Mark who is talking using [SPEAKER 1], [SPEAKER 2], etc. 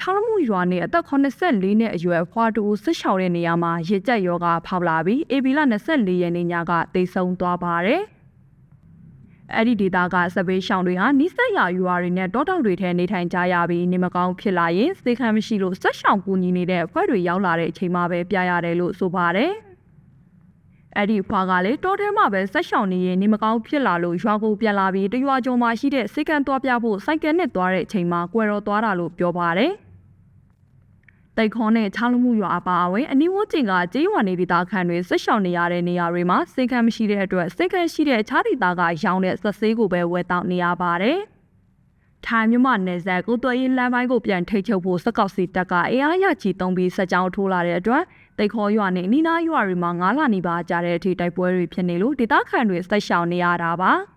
[SPEAKER 1] ချောင်းမှုရွာနယ်အသက်84နှစ်အရွယ်ဖွာတူဆက်ရှောင်တဲ့နေရာမှာရေကြက်ယောဂဖောက်လာပြီးအေဘီလာ24ရက်နေ့ညကတိတ်ဆုံးသွားပါတယ်။အဲ့ဒီဒေတာကစပေးရှောင်းတွေဟာနိစက်ရရွာတွေနဲ့တောတောင်တွေထဲနေထိုင်ကြရပြီးနေမကောင်းဖြစ်လာရင်စေခံမရှိလို့ဆက်ရှောင်းကူညီနေတဲ့အဖွဲ့တွေရောက်လာတဲ့အချိန်မှာပဲပြရတယ်လို့ဆိုပါတယ်။ အဲ့ဒီဖွာကလည်းတောထဲမှာပဲဆက်ရှောင်းနေရင်နေမကောင်းဖြစ်လာလို့ရွာကိုပြန်လာပြီးတရွာကျော်မှာရှိတဲ့စေကန်သွားပြဖို့စိုက်ကယ်နဲ့သွားတဲ့အချိန်မှာကွယ်တော်သွားတာလို့ပြောပါတယ်။တိုက်ခွန်နဲ့ချောင်းလူမှုရွာအပါအဝင်အနီးဝန်းကျင်ကကျေးရွာနေဒေသခံတွေဆက်ရှောင်နေရတဲ့နေရာတွေမှာစေကံမရှိတဲ့အတွက်စေကံရှိတဲ့အခြားဒေသကရောင်းတဲ့ဆက်ဆေးကိုပဲဝယ်တောက်နေရပါတယ်။ ထိုင်းမြမနယ်စပ်ကိုတွဲရင်လမ်းပိုင်းကိုပြန်ထိတ်ချုပ်ဖို့စက်ကောက်စီတပ်ကအေးအားရချီတုံးပြီးစက်ကြောင်းထိုးလာတဲ့အတွက်တိတ်ခေါ်ရွာနဲ့နီနာရွာတွေမှာငားလာနေပါကြတဲ့အထိတိုက်ပွဲတွေဖြစ်နေလို့ဒေသခံတွေဆက်ရှောင်နေရတာပါ။